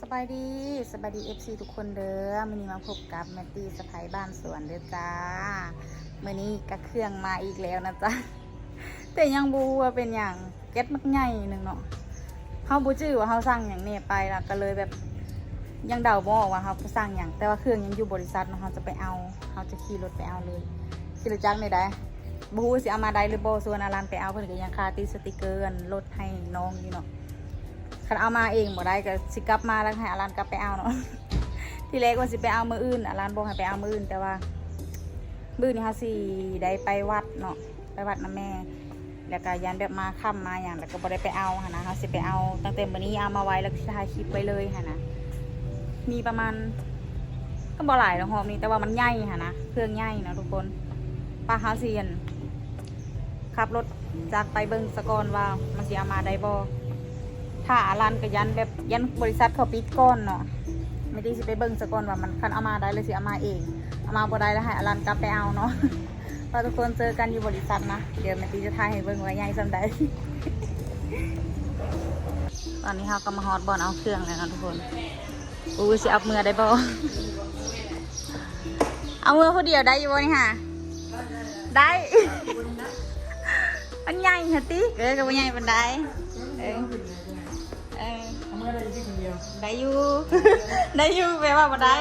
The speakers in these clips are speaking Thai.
สบายดีสบายดีเอฟซีทุกคนเด้อมื่อนี้มาพบกับแมตตี้สะพบ้านสวนเด้อจ้ามื่อนี้กับเครื่องมาอีกแล้วนะจ๊ะแต่ยังบูว่าเป็นอย่างแก๊สมักใหญ่หนึ่งเนาะเขาบูจื้อว่าเขาสั่งอย่างนี้ไปล้วก็เลยแบบยังเดาบ่ออกว่าเขาสั่งอย่างแต่ว่าเครื่องยังอยู่บริษัทเนาะเขาจะไปเอาเขาจะขี่รถไปเอาเลยขี่รถจักรในได้บูสิเอามาได้หรือโบส่วนอารันไปเอาเพิ่นก็ยังคาติสติกเกอร์รถให้น้องอยู่เนาะ คันเอามาเองบ่ได้ก็สิกลับมาแล้วให้อารันกลับไปเอาเนาะที่แรกว่าสิไปเอามืออื่นอารันบอกให้ไปเอามืออื่น แต่ว่ามือนี้เฮาสิได้ไปวัดเนาะไปวัดนะแม่ แล้วก็ยันแบบมาค่ำมาอย่างแล้วก็บ่ได้ไปเอาหั่นนะเฮาสิไปเอาตั้งแต่มื้อนี้เอามาไว้แล้วถ่ายคลิปไว้เลยหั่นนะมีประมาณก็บ่หลายหรอกหอมนี้แต่ว่ามันใหญ่หั่นนะเครื่องใหญ่เนาะทุกคนป้าฮาสิอั่นขับรถจากไปเบิงสะกอนว่ามันสิเอามาได้บ่ ถ้าอารันกับยันแบบยันบริษัทเขาปิดก้อนเนาะไม่ได้สิไปเบิ่งสะก่อนว่ามันคันเอามาได้เลยสิเอามาเองเอามาบ่ได้แล้วให้อารันกลับไปเอาเนาะพอทุกคนเจอกันอยู่บริษัทนะเดี๋ยวแม่ตีจะทายให้เบิ่งว่าใหญ่สำใดตอนนี้เราก็มาฮอตบอลเอาเครื่องแล้วนะทุกคนอู้สิเอามือได้บ่เอามือผู้เดียวได้อยู่บ่นี่ค่ะได้มันใหญ่ฮะติเออก็บ่ใหญ่ปานใดเออเออทำไมได้ที่คนเดียวได้อยู่ ได้อยู่แปลว่าบ่ได้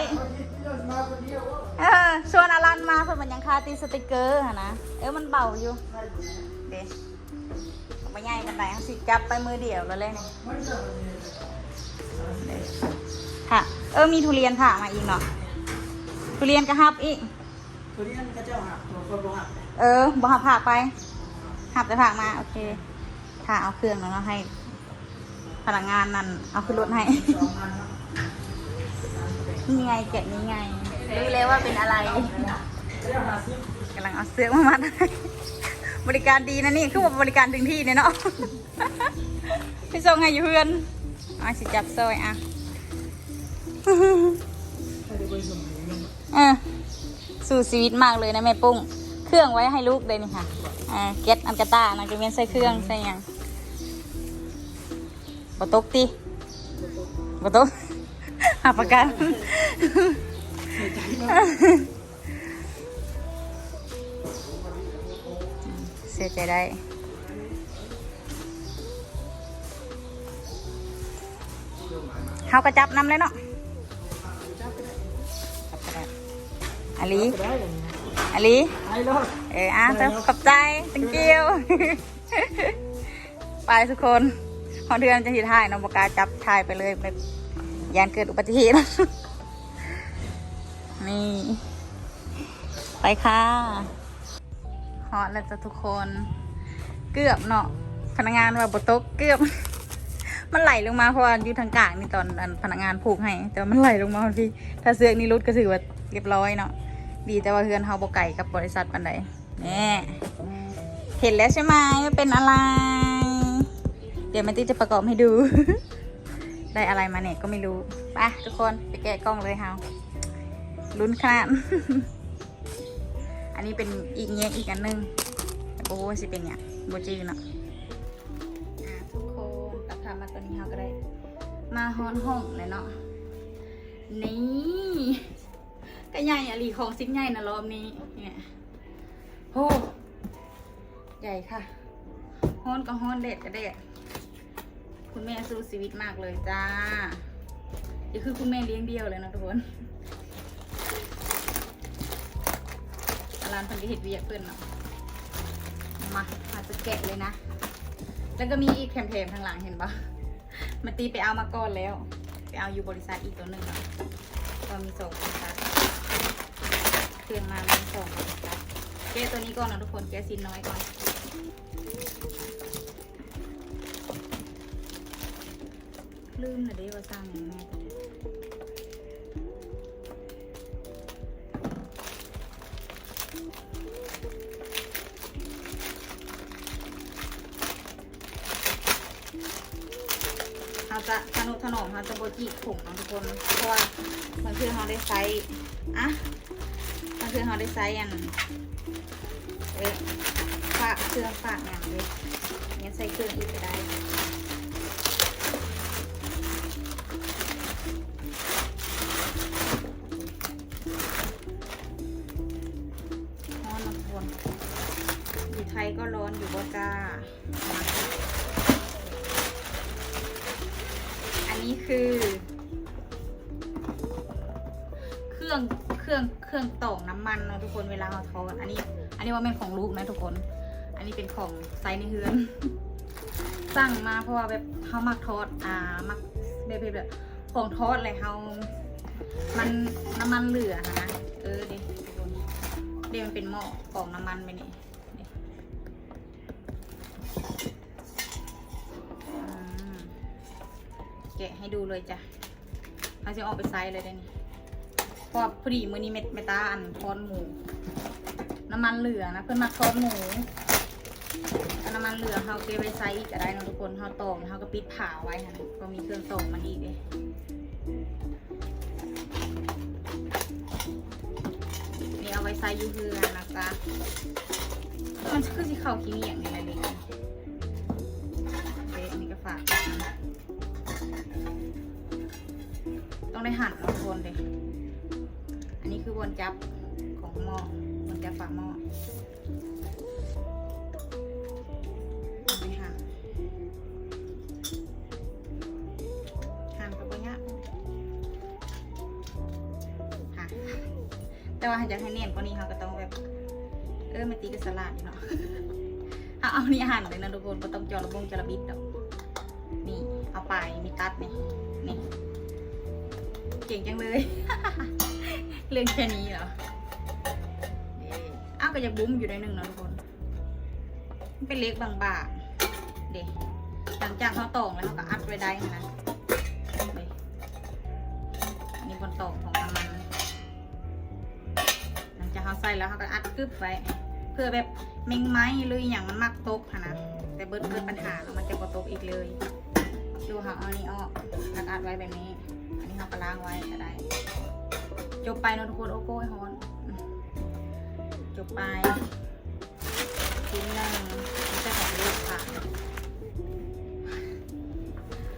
มาคนเดียวเออชวนอารันมาเพื่อมันยังคาตีสติกเกอร์หะนะเออมันเบาอยู่เด็ไม่ใหญ่กันไหนสิจับไปมือเดียวแล้วเลยนี่เด้ค่ะ เออมีทุเรียนค่ะมาอีกเนาะทุเรียนกระหับอีกตัวนี้นั่นก็เจ้าหักตัวคนบ่หักเออบ่หับผักไปหับแต่ผักมาโอเคค่ะเอาเครื่องแล้วเนาะให้ พนักงานนั่นเอาขึ้นรถให้ นี่ไงแกะนี่ไง รู้เลยว่าเป็นอะไรเจ้าหาซิปกำลังเอาเสื้อมามัดบริการดีนะนี่คือว่าบริการถึงที่เนี่ยเนาะพี่ส่งให้อยู่เพื่อนเอาสิจับซอยอะให้ได้ไปส่งถึงเงินเออสู่ชีวิตมากเลยนะแม่ปุ้ง เครื่องไว้ให้ลูกเลยนี่ค่ะอ่าเก็ตอันกาตานะจะเป็นใส่เครื่องใส่ยัง บตกตีบตกหาประกันเสียใจได้เขาก็จับน้ำเลยเนาะอาลีอาลีเอออะขอบใจ thank you ไปทุกคน พอเดือนจะหิถ่ายน้องบกาจับถ่ายไปเลยแบบยานเกิดอุบัติเหตุนี่ไปค่ะฮอตแล้วจ้ะทุกคนเกือบเนาะพนักงานว่าบตกเกือบ มันไหลลงมาเพราะว่าอยู่ทางกลางนี่ตอนพนักงานผูกให้ แต่มันไหลลงมาพอดีถ้าเสื้อนี่รุดก็ถือว่าเรียบร้อยเนาะดีแต่ว่าเฮือนเฮาบ่ไก่กับบริษัทปันใดแน่เห็นแล้วใช่ไหมเป็นอะไร ดี๋ยวแมตตี้จะประกอบให้ดู ได้อะไรมาเนี่ยก็ไม่รู้ไปทุกคนไปแกะกล้องเลยเฮาลุ้นขนาดอันนี้เป็นอีกเงี้ยอีกอันหนึงโอ้สิเป็นเนี่ยโบจือเนาะอะทุกคนตัดภามาตัวนี้เราก็ได้ มาฮอนห้องเลยเนาะนี่ก็ใหญ่อะลีของซิกใหญ่นะรอบนี้เนี่ยโอ้ใหญ่ค่ะฮ้อนก็ฮ้อนเด็ดก็เด็ด คุณแม่สู้ชีวิตมากเลยจ้านี่คือคุณแม่เลี้ยงเดียวเลยนะทุกคนร้านพันธิเห็ดเวียเพื่อนเนาะมาอาจจะแกะเลยนะ แล้วก็มีอีกแถมๆทางหลังเห็นปะมันตีไปเอามาก่อนแล้ว ไปเอาอยู่บริษัทอีกตัวหนึ่งแล้วก็มีสองบริษัทเครื่องมามีสองบริษัทแกะตัวนี้ก่อนนะทุกคนแกะซินน้อยก่อน ลืมนะเด้ว่าสร้างอย่างแม่ตัวนี้เราจะทนุถนอมเราจะโบจิผงนะทุกคนเพราะว่าบางทีเราได้ไซส์อะบางทีเราได้ไซส์อันเอ๊ะฝากเครื่องฝากอย่างเลยงั้นใส่เครื่องอีกก็ได้ นี้คือ เครื่องเครื่องเครื่องตอกน้ำมันนะทุกคนเวลาเราทอดอันนี้ อันนี้ว่าเป็นของลูกนะทุกคน อันนี้เป็นของไซส์ในเฮือนสั่งมาเพราะว่าแบบเขามักทอดอ่ามักแบบแบบแบบของทอดอะไรเขามันน้ำมันเหลือนะเออเด็ทุกคนเดี๋ยวมันเป็นหม้อกรองน้ำมันไปนี่ กะให้ดูเลยจ้ะเขาจะออกไปไซส์เลยได้นี่เพราะว่าพอดีมือนี้เม็ดเมตาอันทอดหมู น้ำมันเหลือนะเพื่อนมาทอดหมูน้ำมันเหลือเขาเก็บไว้ไซส์อีกก็ได้นะทุกคนเขาตอกเขาก็ปิดผ่าไว้ค่ะก็มีเครื่องตอกมันอีกเลยนี่เอาไว้ไซส์ยูเฮือนะจ๊ะมันคือสิเข้าขี้เหนียงไงนะเด็กเด็กนนี้ก็ฝากนะ ต้องได้หั่นนะทุกคนเลย อันนี้คือวนจับของหม้อวนจับฝาหม้อไปหั่นหั่นกับปัญญากหั่นแต่ว่าจะให้เนียนกว่านี้เขาก็ต้องแบบ เออมาตีกับสลัดเนาะเอาเอานี่หั่นเลยนะทุกคนก็ต้องจอระบงจอระบิดดอกนี่เอาไปมีตัดนี่นี่ เก่งจังเลย เรื่องแค่นี้เหรอนี่อ้าวก็จะบุ้มอยู่ในหนึ่งนะทุกคน มันเป็นเล็กบางๆ เด็หลังจากเขาตอกแล้วเขาก็อัดไว้ได้นะนี่อันนี้บนตอกของมัน หลังจากเขาใส่แล้วเขาก็อัดกึบไว้ เพื่อแบบเมงไม้หรืออย่างมันมักตกนะ แต่เบิดเบิดปัญหาแล้วมันจะบ่ตกอีกเลย ดูค่ะเอาอันนี้ออกอัดอัดไว้แบบนี้ อันนี้เขาก็ล้างไว้ก็ได้ จบไปเนอะทุกคนโอ้โก้ยฮอน จบไปชิ้นหนึ่งไม่ใช่ของลูกค่ะ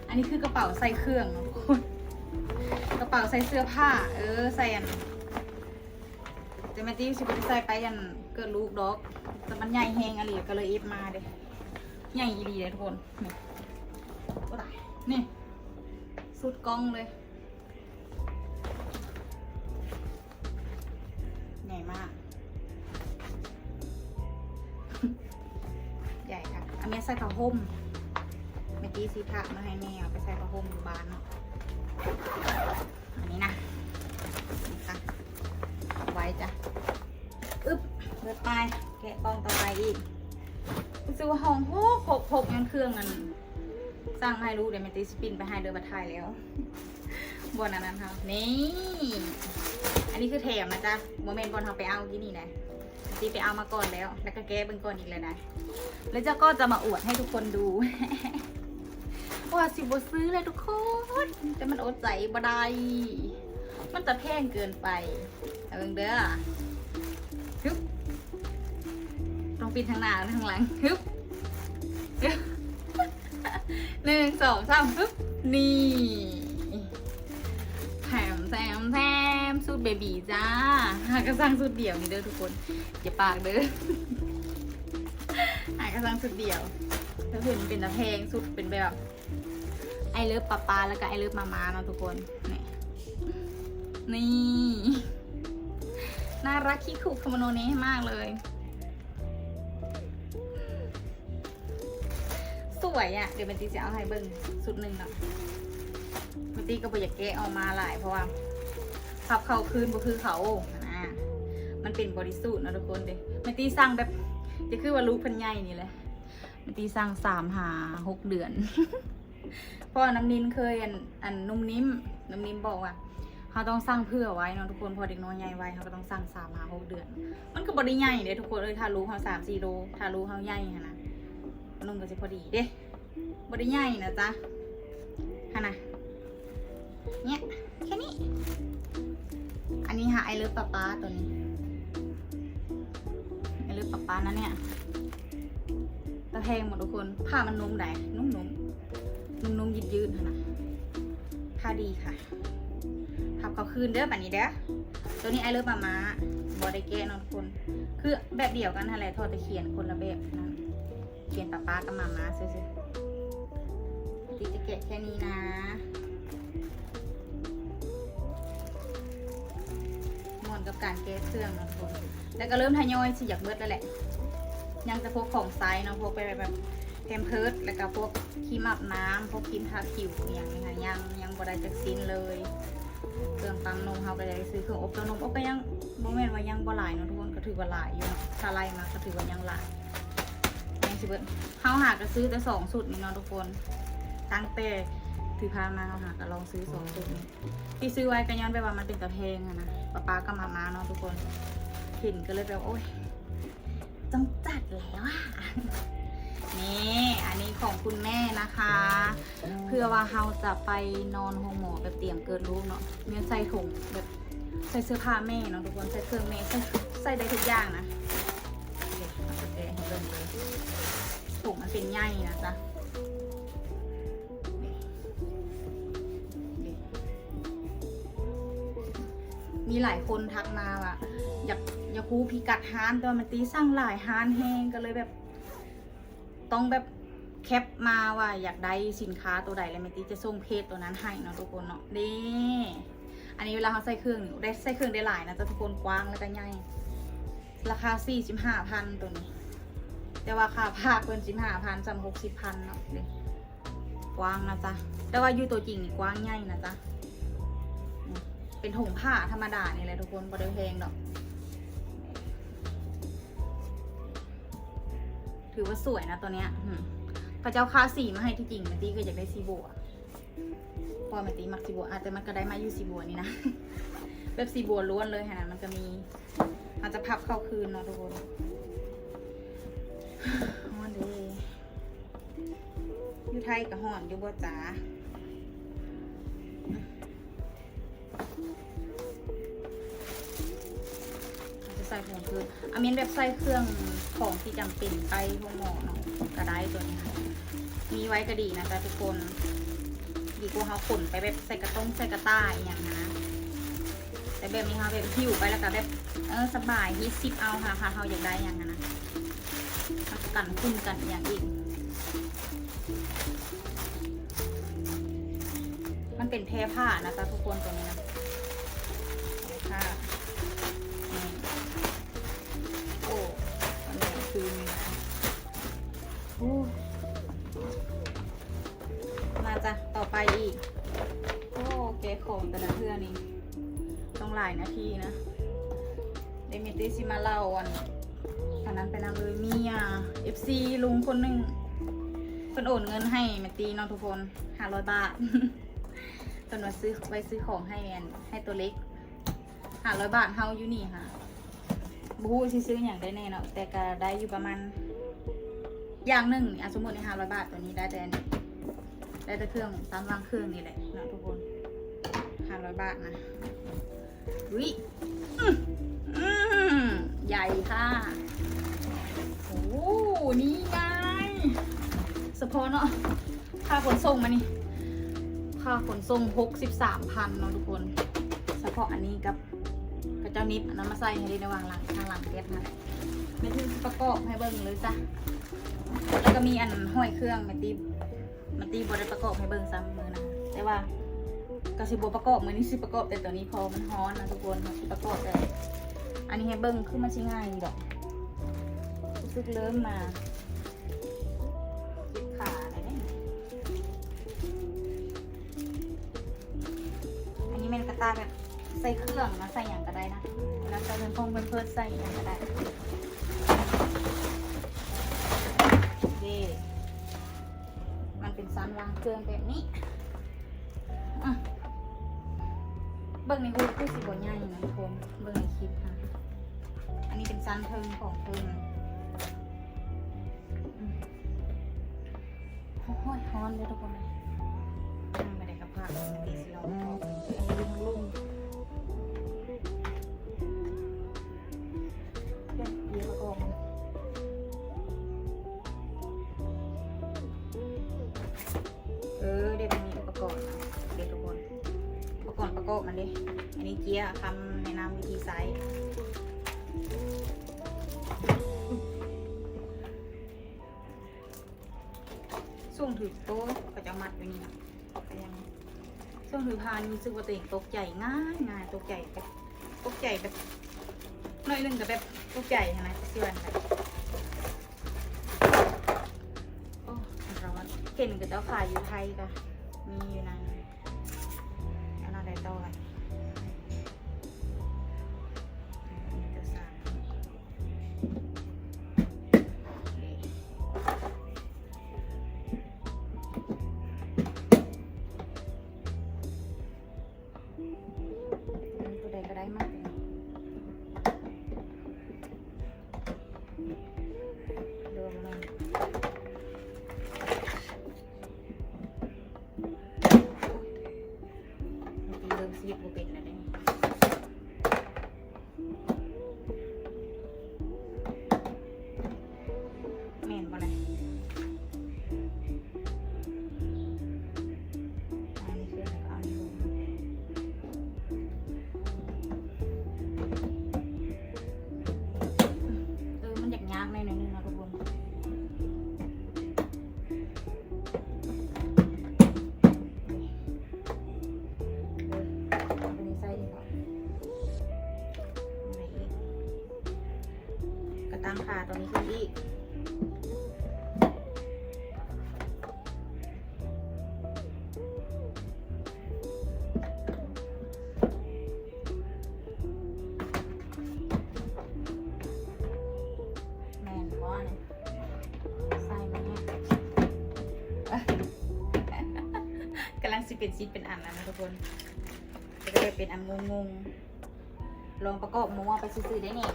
อันนี้คือกระเป๋าใส่เครื่องทุกคนกระเป๋าใส่เสื้อผ้า เออใส่อันแต่แม่ตี้สิบใส่ไปยันเกิดลูกดอก แต่มันใหญ่แหงอะไรก็เลยเอฟมาเด้ใหญ่อีเลยทุกคน นี่นี่สุดกล้องเลย ใหญ่ค่ะอันนี้ใส่ผ้าห่มเมื่อกี้ซีพระมาให้แม่เอาไปใส่ผ้าห่มอยู่บ้านเนาะอันนี้นะนี่ค่ะเอาไว้จ้ะอึ๊บเปิดไปแกะกล้องต่อไปอีกรู้สึกว่าห้องโหกหกหกยังเครื่องนั้นสร้างให้รู้เดี๋ยวแมนตีสปินไปให้เดินมาถ่ายแล้วบนอันนั้นค่ะนี่ อันนี้คือแถมนะจ๊ะโมเมนต์บอลเขาไปเอาที่นี่นะ ตีไปเอามาก่อนแล้ว แล้วก็แก้เบื้องก่อนอีกเลยนะ แล้วเจ้าก็จะมาอวดให้ทุกคนดู ว่าสิบซื้อเลยทุกคนแต่มันอดใจบ่ได้มันจะแพงเกินไปเอาเบิ่งเด้อฮึบต้องปิดทางหน้าทางหลังฮึบฮึบหนึ่งสองสามฮึบนี่ สูตรเบบีจ้าหากระสร้างสูตรเดี่ยวนี่เด้อทุกคนอย่าปากเด้อหากระสร้างสูตรเดี่ยวแล้วเห็นเป็นตะแพงสุดเป็นแบบไอเลิฟปาปาแล้วก็ไอเลิฟมามาเนาะทุกคนนี่นี่น่ารักคิคุคาโมโนเนะมากเลย สวยอะ่ะ เดี๋ยวมันตีจะเอาให้เบิ้งสุดหนึ่งเนาะมันตีก็บ่อยากแกะออกมาหลายเพราะว่า พับเขาคืนบ่คือเขานะมันเป็นบริสุทธิ์นะทุกคนเด้มันตีสั่งแบบจะคือว่าลูกพันใหญ่นี่แหละมันตีสั่งสามหาหกเดือนเพราะว่าน้ำนินเคยอันอันนุ่มนิ่มน้ำนิ่มบอกว่าเขาต้องสร้างเพื่อไว้เนาะทุกคนพอเด็กน้อยใหญ่ไว้เขาก็ต้องสร้างสามหาหกเดือน มันก็บริใหญ่เด้ทุกคนเลยถ้ารู้เขาสามสี่โลถ้ารู้เขาใหญ่ขนาดนุ่มก็จะพอดีเด้บริใหญ่นะจ๊ะขนาดเนี่ยแค่นี้ นนี้หาไอเลิฟป้าป้าตัวนี้ไอเลิฟป้าป้านะเนี่ยตะแพงหมดทุกคนผ้ามันนุ่มไหนนุ่มๆนุ่มๆยืดยืดนะผ้าดีค่ะพับเขาคืนเด้อแบบนี้เด้อตัวนี้ไอเลิฟมาม้าบอได้แกะนาะทุกคน คือแบบเดียวกันอะไรทอแต่เขียนคนละแบบนะเขียนป้าป้ากับมาม้าซื้อๆตีจะแกะแค่นี้นะ การแก้เครื่องนะทุกคนแล้วก็เริ่มทยอยสิอยากเบิดแล้วแหละ ยังจะพวกของไซส์เนาะพวกไปแบบแพมเพิร์ดแล้วก็พวกครีมอาบน้ำพวกครีมทาผิวอย่างนี้ค่ะยังยังบ่ได้จักซินเลย เครื่องปั๊มนมเขาก็ได้ซื้อเครื่องอบเต้านมอบก็ยังบ่แม่นว่ายังบ่หลายเนาะทุกคนก็ถือว่าหลายอยู่เนาะถ้าไล่มาก็ถือว่ายังหลายยังสิเบิดเฮาหาก็ซื้อแต่สองสุดนี่เนาะทุกคนตั้งแต่ถือพามาเฮาหาก็ลองซื้อสองสุดนี้ที่ซื้อไว้ก็ย้อนไปว่ามันเป็นตะเพงอะนะ ป้าป้าก็มามาเนาะทุกคนเห็นก็เลยแบบโอ๊ยต้องจัดแล้วอะนี่อันนี้ของคุณแม่นะคะ เพื่อว่าเราจะไปนอนห้องหมอแบบเตรียมเกิดลูกเนาะเมียใส่ถุงแบบใส่เสื้อผ้าแม่เนาะทุกคนใส่เครื่องแม่ใส่ใส่ได้ทุกอย่างนะเด็กเอาไปแกะให้เริ่มเลยถุงมันเป็นใยนะจ๊ะ มีหลายคนทักมาว่าอยากอยากคูพิกัดฮานแต่ว่ามันตีสร้างหลายฮานแห้งก็เลยแบบ ต้องแบบแคปมาว่าอยากได้สินค้าตัวใดแล้วแมติจะส่งเพจตัวนั้นให้เนาะทุกคนเนาะนี่อันนี้เวลาเขาใส่เครื่องได้ใส่เครื่องได้หลายนะจ๊ะทุกคนกว้างแล้วก็ใหญ่ราคาสี่สิบห้าพันตัวนี้ แต่ว่าค่าผ้าเกินสิบห้าพันสามหกสิบพันเนาะกว้างนะจ๊ะแต่ว่าอยู่ตัวจริงนี่กว้างใหญ่นะจ๊ะ เป็นถุงผ้าธรรมดานี่แหละทุกคนบริเพงดอก ถือว่าสวยนะตัวเนี้ยพระเจ้าค่าสีมาให้ที่จริงแมตตี้ก็อยากได้สีบัวพอแมตตี้มักสีบัวอาจจะมันก็ได้มาอยู่สีบัวนี่นะแบบสีบัวล้วนเลยค่ะมันจะมีอาจจะพับเข้าคืนเนาะทุกคนฮอนเดยอยู่ไทยกับฮอนอยู่บัวจ๋า ใส่ผงคืออามินแบบใส่เครื่องของที่จำเป็นไปห้องหมอเนาะก็ได้ตัวนี้ค่ะมีไว้ก็ดีนะจ๊ะทุกคนดีกว่าเขาขนไปแบบใส่กระต้งใส่กระต้ายอย่างนะแต่แบบนี้ค่ะแบบหิวไปแล้วก็แบบเออสบายยี่สิบเอาค่ะค่ะเขาอยากได้อย่างนั้นนะกันขึ้นกันอย่างอีกมันเป็นแพรผ้านะจ๊ะทุกคนตัวนี้นะแพรผ้า ไปอีก โอ้เก๋ของแต่ละเพื่อนี่ต้องหลายนาทีนะเดมิติซิมาเล่าวันอันนั้นไปนำเลยมีอะ FC ลุงคนหนึ่งเพิ่นโอนเงินให้แมตตีน้องทุกคนห้าร้อยบาทเพิ่นมาซื้อไว้ซื้อของให้แอนให้ตัวเล็กห้าร้อยบาทเฮาอยู่นี่ค่ะบฮูสิซื้ออย่างได้แน่เนาะแต่ก็ได้อยู่ประมาณอย่างหนึ่งอะสมมติในห้าร้อยบาทตัวนี้ได้แต่น ได้แต่เครื่องตามวางเครื่องนี่แหละนะทุกคนห้าร้อยบาทนะวิใหญ่ค่ะโอ้นี่ไงสปอเนาะค่าขนส่งมานี่ ค่าขนส่งหกสิบสามพันเนาะทุกคนเฉพาะอันนี้กับกับเจ้านิดอันนั้นมาใส่ให้ได้ในวางหลังข้างหลังเก็ตนะไม่ถึงประกอบให้เบิ่งเลยจ้ะแล้วก็มีอันห้อยเครื่องมตตีแมตตีบได้ประกอบให้เบิ่งซ้ำมือนะแต่ว่าก็สิบประกอบมือนี้สิประกอบแต่ตัวนี้พอมันฮ้อนนะทุกคนสิประกอบแต่อันนี้ให้เบิ่งคือมันชิง่ายดีดอกรู้สึกเริ่มมาจิบขาอะไรเนี่ยอันนี้เป็นกระตาแบบใส่เครื่องนะใส่อย่างก็ได้นะแล้วใส่เป็นพงเป็นเพิร์ดใส่อย่างก็ได้นี่มัน เป็นซันวางเครื่องแบบนี้เบิ่งในรูปคือสิบใหญ่นะทุกคนเบิ่งในคลิปค่ะ อันนี้เป็นซันเทิงของเทิงโอ้ยฮ้อนเลยทุกคนเลยไม่ได้กับผ้าตีสิลออกเออลุงลุง อันนี้เกียร์คำแนะนำวิธีไซส์ส่วงถือโต๊ะก็จะมัดไว้นี่นะก็ยังส่วงถือพานรู้สึกว่าตัวเองตกใจง่ายง่ายตกใจแบบตกใจแบบหน้อยหนึงกับแบบตกใจนะเสื่อนแบบโอ้ร้อนเห็นกับเจ้าขายอยู่ไทยกะ ได้มาก ซิดเป็นอันแล้วนะทุกคนจะได้เป็นอันงงๆลองประกอบมัวไปซื้อๆได้นี่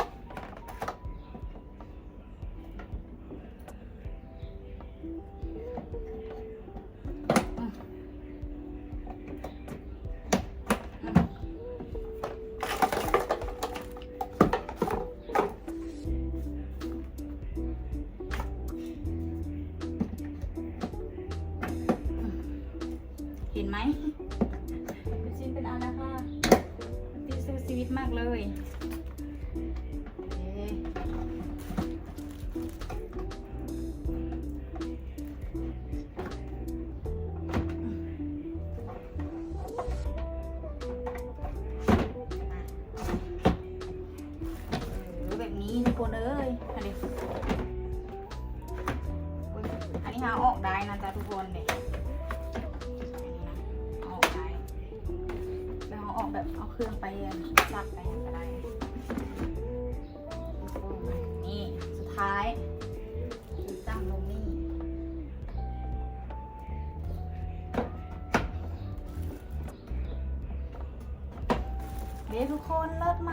คนเลิศไหม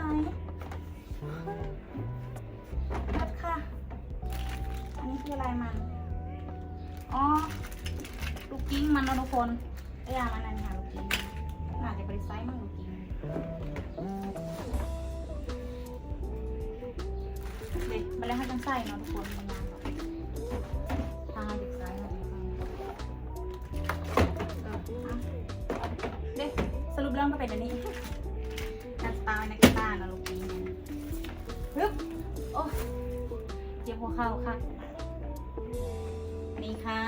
เลิศค่ะ อันนี้คืออะไรมัน อ๋อ ลูกกิ้งมันนะทุกคนไอ้ยามันนั่นค่ะลูกกิ้งน่าจะบริไซส์มั่งลูกกิ้งเด็กมาแล้วให้ต้องใส่เนาะทุกคนมันยางแบบทางเด็กไซส์ค่ะเอออะเด็กสรุปเรื่องก็เป็นอันนี้ นักสไตล์นักกีตานะลูกกิ้งฮึบโอ้เจ็บหัวเข่าค่ะ นี่ค่ะ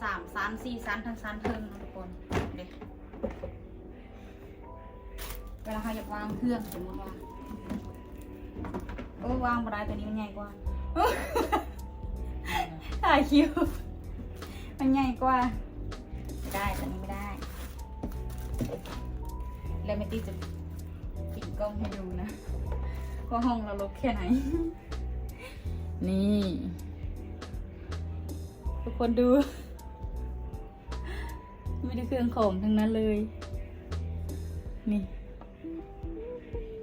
สามซันสี่ซันทั้งซันเทิงนะทุกคนเด็กเวลาเขาอยากวางเครื่องสมมติว่าโอ้วางบไดตัวนี้มันใหญ่กว่าถ่ายคิวมันใหญ่กว่าไม่ได้ตัวนี้ไม่ได้ แล้วไม่ตีจะปิดกล้องให้ดูนะว่าห้องเราลกแค่ไหน นี่ ทุกคนดูไม่ได้เครื่องของทั้งนั้นเลย นี่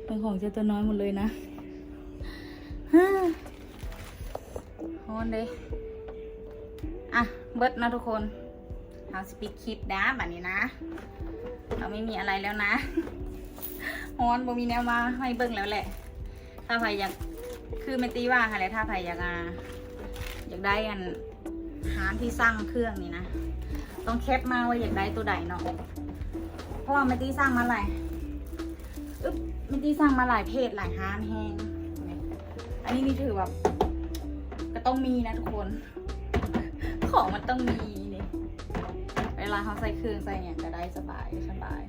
เป็นของเจ้าตัวน้อยหมดเลยนะฮ่าฮอนเลยอะ เบิดนะทุกคนเอาสปีดคลิปนะแบบนี้นะ เราไม่มีอะไรแล้วนะฮอนบ่มีแนวมาให้เบิ่งแล้วแหละ ถ้าใครอยากคือเมตีว่าค่ะแหละถ้าใครอยากอยากได้อันหารที่สร้างเครื่องนี่นะ ต้องแคปมาว่าอยากได้ตัวใดเนาะเพราะว่าแมตตี้สร้างมาหลายอึ๊บแมตตี้สร้างมาหลายเพจหลายฮานแฮงอันนี้นี่ถือแบบก็ต้องมีนะทุกคน ของมันต้องมีนี่เวลาเขาใส่เครื่องใส่เนี่ยก็ได้ สบายสบาย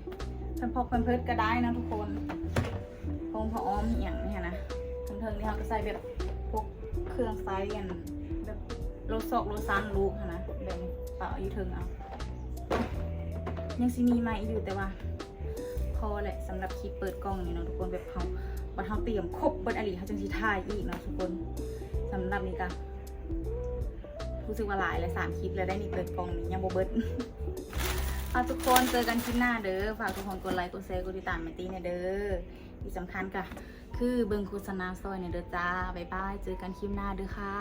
เพิ่นพกเพิ่นเพิดก็ได้นะทุกคนพงพออ้อมอหย่างนี่ยนะเพิ่นเทิงนี่เขาก็ใส่แบบพวกเครื่องไซส์กันแบบโลซอกโลซันลูกนะแบบนี้เปล่าอยู่เทิงเอา ยังซีมีมาอีกอยู่แต่ว่า พอแหละสำหรับคลิปเปิดกล้องนี่เนาะทุกคนแบบเขาบัดเขาเตรียมครบเบิดอลีเขาจังสิถ่ายอีกเนาะทุกคนสำหรับนี่ก็รู้สึกว่าหลายเลยสามคลิปแล้วได้นี่เปิดกล้องนี่ยังโบเบิดเอาทุกคนเจอกันคลิปหน้าเด้อฝากทุกคนกดไลค์กดแชร์กดติดตามแมตตี้เนี่ยเด้อที่สำคัญก็คือเบิงโฆษณาซอยเนี่ยเด้อจ้าบ๊ายบายเจอกันคลิปหน้าเด้อค่ะ